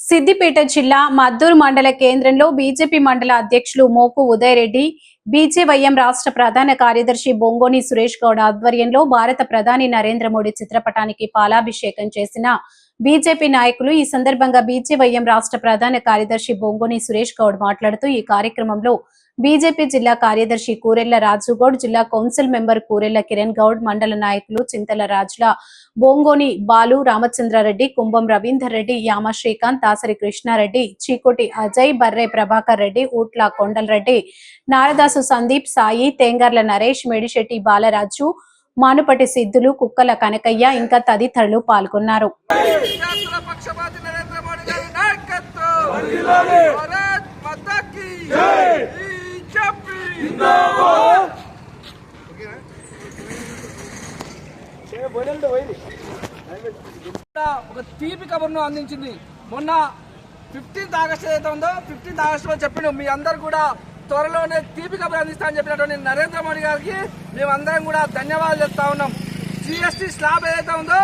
సిద్దిపేట జిల్లా మద్దూరు మండల కేంద్రంలో బీజేపీ మండల అధ్యక్షులు మోకు ఉదయరెడ్డి బీజేవైఎం రాష్ట్ర ప్రధాన కార్యదర్శి బొంగోని సురేష్ గౌడ్ ఆధ్వర్యంలో భారత ప్రధాని నరేంద్ర మోడీ చిత్రపటానికి పాలాభిషేకం చేసిన బీజేపీ నాయకులు ఈ సందర్భంగా బీజేవైఎం రాష్ట్ర ప్రధాన కార్యదర్శి బొంగోని సురేష్ గౌడ్ మాట్లాడుతూ ఈ కార్యక్రమంలో బీజేపీ జిల్లా కార్యదర్శి కూరెళ్ళ రాజుగౌడ్ జిల్లా కౌన్సిల్ మెంబర్ కూరెళ్ళ కిరణ్ గౌడ్ మండల నాయకులు చింతల రాజుల బోంగోని బాలు రామచంద్రారెడ్డి కుంభం రవీందర్ రెడ్డి యామ శ్రీకాంత్ దాసరి కృష్ణారెడ్డి చీకోటి అజయ్ బర్రే ప్రభాకర్ రెడ్డి ఊట్ల కొండలరెడ్డి నారదాసు సందీప్ సాయి తేంగర్ల నరేష్ మేడిశెట్టి బాలరాజు మానుపటి సిద్ధులు కుక్కల కనకయ్య ఇంకా తదితరులు పాల్గొన్నారు. పక్షపాతి నరేంద్ర మోడీ గారి నాయకత్వం భారత్ మాతా కీ బీజేపీ ఒక తీపి కబుర్ను అందించింది. మొన్న ఫిఫ్టీన్త్ ఆగస్ట్ ఏదైతే ఉందో ఫిఫ్టీన్త్ ఆగస్ట్లో చెప్పిన మీ అందరు కూడా త్వరలోనే తీపి కబురు అందిస్తామని చెప్పినటువంటి నరేంద్ర మోడీ గారికి మేమందరం కూడా ధన్యవాదాలు చెప్తా ఉన్నాం. జిఎస్టీ స్లాబ్ ఏదైతే ఉందో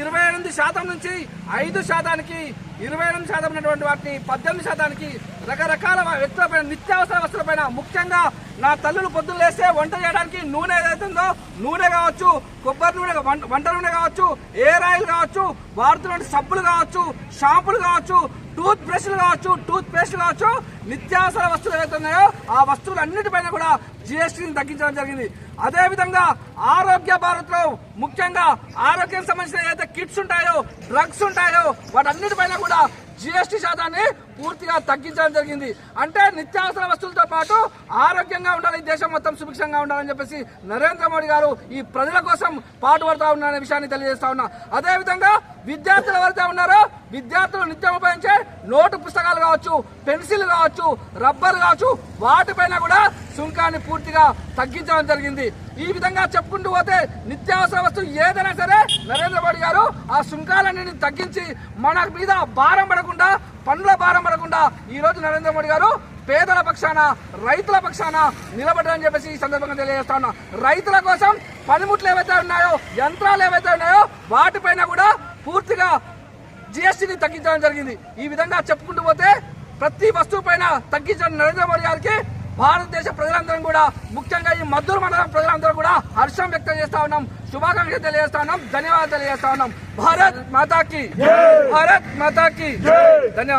ఇరవై ఎనిమిది శాతం నుంచి ఐదు శాతానికి ఇరవై ఎనిమిది శాతం ఉన్నటువంటి వాటిని పద్దెనిమిది శాతానికి రకరకాల వ్యక్తులపైన నిత్యావసర వస్తువులపైన ముఖ్యంగా నా తల్లులు పొద్దున్న లేస్తే వంట చేయడానికి నూనె ఏదైతే ఉందో నూనె కావచ్చు కొబ్బరి నూనె వంట నూనె కావచ్చు ఎయిర్ ఆయిల్ కావచ్చు వాడుతున్న సబ్బులు కావచ్చు షాంపులు కావచ్చు టూత్ బ్రష్లు కావచ్చు టూత్ పేస్ట్ కావచ్చు నిత్యావసర వస్తువులు ఏవైతే ఉన్నాయో ఆ వస్తువులు అన్నిటిపైన కూడా జిఎస్టీని తగ్గించడం జరిగింది. అదే విధంగా ఆరోగ్య భారత్లో ముఖ్యంగా ఆరోగ్యం సంబంధించిన ఏదైతే కిట్స్ ఉంటాయో డ్రగ్స్ ఉంటాయో వాటన్నిటిపైన కూడా జిఎస్టీ శాతాన్ని పూర్తిగా తగ్గించడం జరిగింది. అంటే నిత్యావసర వస్తువులతో పాటు ఆరోగ్యంగా ఉండాలి ఈ దేశం మొత్తం సుభిక్షంగా ఉండాలని చెప్పేసి నరేంద్ర మోడీ గారు ఈ ప్రజల కోసం పాటుపడతా ఉన్నారనే విషయాన్ని తెలియజేస్తా ఉన్నా. అదేవిధంగా విద్యార్థులు ఎవరైతే ఉన్నారో. విద్యార్థులు నిత్యం ఉపయోగించే నోటు పుస్తకాలు కావచ్చు పెన్సిల్ కావచ్చు రబ్బర్ కావచ్చు వాటిపైన కూడా సుంకాన్ని పూర్తిగా తగ్గించడం జరిగింది. ఈ విధంగా చెప్పుకుంటూ పోతే నిత్యావసర వస్తువు ఏదైనా సరే నరేంద్ర మోడీ గారు ఆ సుంకాలన్నింటిని తగ్గించి మన మీద భారం పడకుండా పనుల భారం పడకుండా ఈ రోజు నరేంద్ర మోడీ గారు పేదల పక్షాన రైతుల పక్షాన నిలబడ్డారని చెప్పేసి ఈ సందర్భంగా తెలియజేస్తా ఉన్నా. రైతుల కోసం పనిముట్లు ఏవైతే ఉన్నాయో యంత్రాలు ఏవైతే ఉన్నాయో వాటిపైన కూడా పూర్తిగా జిఎస్టీని తగ్గించడం జరిగింది. ఈ విధంగా చెప్పుకుంటూ పోతే ప్రతి వస్తువు పైన తగ్గించడం నరేంద్ర మోడీ గారికి భారతదేశ ప్రజలందరం కూడా ముఖ్యంగా ఈ మద్దూరు మండలం ప్రజలందరూ కూడా హర్షం వ్యక్తం చేస్తా ఉన్నాం. శుభాకాంక్షలు తెలియజేస్తా ఉన్నాం. ధన్యవాదాలు తెలియజేస్తా ఉన్నాం. భారత్ మాతాకి. భారత్ మాతాకి. ధన్యవాదాలు.